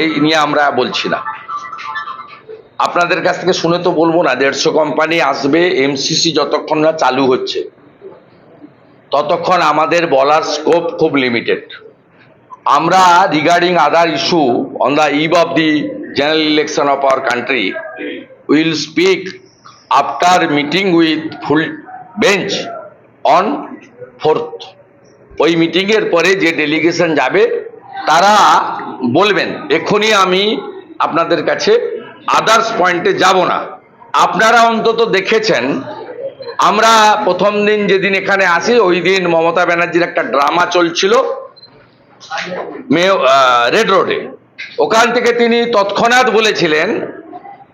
এই নিয়ে আমরা বলছি না। আপনাদের কাছ থেকে শুনে তো বলব না, দেড়শো কোম্পানি আসবে এমসিসি যতক্ষণ না চালু হচ্ছে, ততক্ষণ আমাদের বলার স্কোপ খুব লিমিটেড আমরা regarding other issue on the eve of the general election of our country will speak after meeting with full bench on fourth ওই মিটিংয়ের পরে যে ডেলিগেশন যাবে, তারা বলবেন, এক্ষুনি আমি আপনাদের কাছে আদার্স পয়েন্টে যাব না। আপনারা অন্তত দেখেছেন, আমরা প্রথম দিন যেদিন এখানে আসি, ওই দিন মমতা ব্যানার্জির একটা ড্রামা চলছিল রেড রোডে ওখান থেকে তিনি তৎক্ষণাৎ বলেছিলেন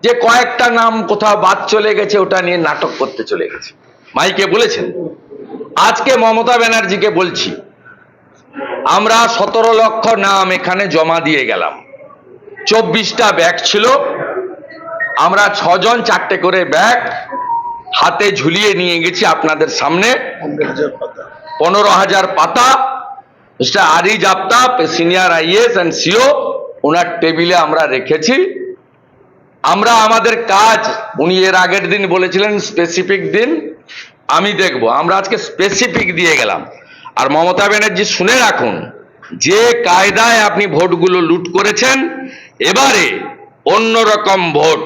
যে, কয়েকটা নাম কোথাও বাদ চলে গেছে, ওটা নিয়ে নাটক করতে চলে গেছে। মাইকে বলেছেন। আজকে মমতা ব্যানার্জিকে বলছি আমরা সতেরো লক্ষ নাম এখানে জমা দিয়ে গেলাম। চব্বিশটা ব্যাগ ছিল। আমরা ছজন চারটে করে ব্যাগ হাতে ঝুলিয়ে নিয়ে গেছি আপনাদের সামনে। পনেরো হাজার পাতা। Mister Ariz Aftab senior IS and CO ওনার টেবিলে আমরা রেখেছি। আমরা আমাদের কাজ উনি এর আগের দিন বলেছিলেন স্পেসিফিক দিন। আমি দেখব। আমরা আজকে স্পেসিফিক দিয়ে গেলাম। আর মমতা ব্যানার্জি শুনে রাখুন যে কায়দায় আপনি ভোটগুলো লুট করেছেন এবারে অন্যরকম ভোট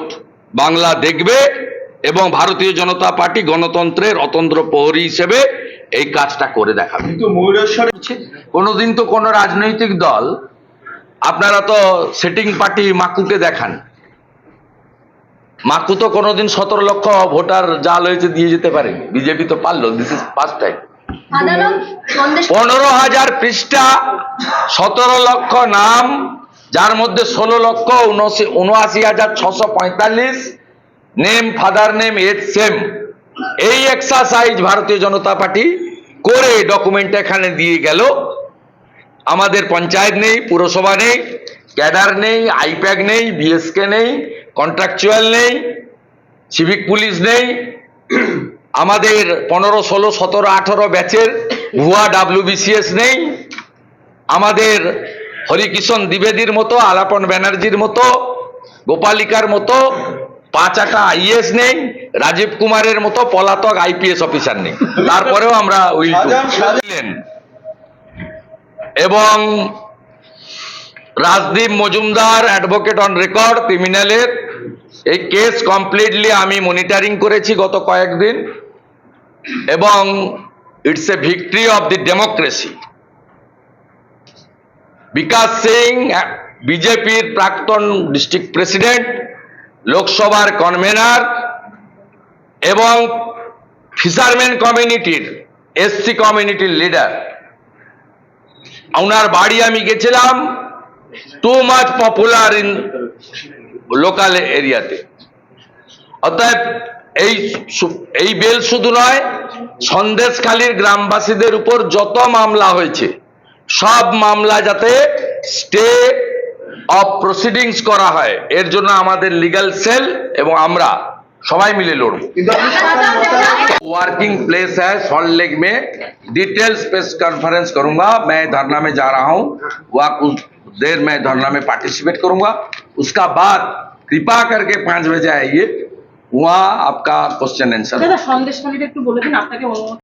বাংলা দেখবে এবং ভারতীয় জনতা পার্টি গণতন্ত্রের অতন্ত্র প্রহরী হিসেবে এই কাজটা করে দেখাবে। কিন্তু ময়ূরেশ্বরে কোনোদিন তো কোনো রাজনৈতিক দল আপনারা তো সেটিং পার্টি মাকুকে দেখান। মাকু তো কোনোদিন সতেরো লক্ষ ভোটার জাল হয়েছে দিয়ে যেতে পারে বিজেপি তো পারল দিস ইজ ফার্স্ট টাইম পনেরো হাজার পৃষ্ঠা, সতেরো লক্ষ নাম, যার মধ্যে ষোলো লক্ষ উনআশি হাজার ছশো পঁয়তাল্লিশ name father name age same এই এক্সারসাইজ ভারতীয় জনতা পার্টি করে ডকুমেন্ট এখানে দিয়ে গেল। আমাদের পঞ্চায়েত নেই, পুরসভা নেই, ক্যাডার নেই, আইপ্যাক নেই বিএসকে নেই কন্ট্রাকচুয়াল নেই সিভিক পুলিশ নেই। আমাদের পনেরো ষোলো সতেরো আঠেরো ব্যাচের ভুয়া ডাব্লিউবিসিএস নেই। আমাদের হরিকিষণ দ্বিবেদীর মতো আলাপন ব্যানার্জির মতো গোপালিকার মতো পাঁচ আটা আইএস নেই রাজীব কুমারের মতো পলাতক আইপিএস অফিসার নেই। তারপরেও আমরা উইল। এবং Rajdeep Majumdar advocate on record ক্রিমিনালের। এই কেস কমপ্লিটলি আমি মনিটরিং করেছি গত কয়েকদিন। এবং it's a victory of the democracy Bikash Singh, বিজেপির প্রাক্তন ডিস্ট্রিক্ট প্রেসিডেন্ট লোকসভার কনভেনার এবং ফিশারম্যান কমিউনিটির এসসি কমিউনিটির লিডার ওনার বাড়ি আমি গেছিলাম too much popular in local এরিয়াতে অতএব এই সু- এই বেল শুধু নয় সন্দেশখালীর গ্রামবাসীদের উপর যত মামলা হয়েছে সব মামলা যাতে স্টে অফ প্রসিডিংস করা হয় এর জন্য আমাদের লিগ্যাল সেল এবং আমরা সবাই মিলে লড়বো কিন্তু আপনি সরকার মোতাবেক वर्किंग प्लेस है सॉल्ट लेक में डिटेल प्रेस कॉन्फ्रेंस करूंगा मैं धरना में जा रहा हूं वह कुछ देर में धरना में पार्टिसिपेट करूंगा उसका बाद कृपा करके पाँच बजे आइए वहाँ आपका क्वेश्चन आंसर দাদা সন্দেশখালীটা একটু বলে দিন আপনাকে অনুমতি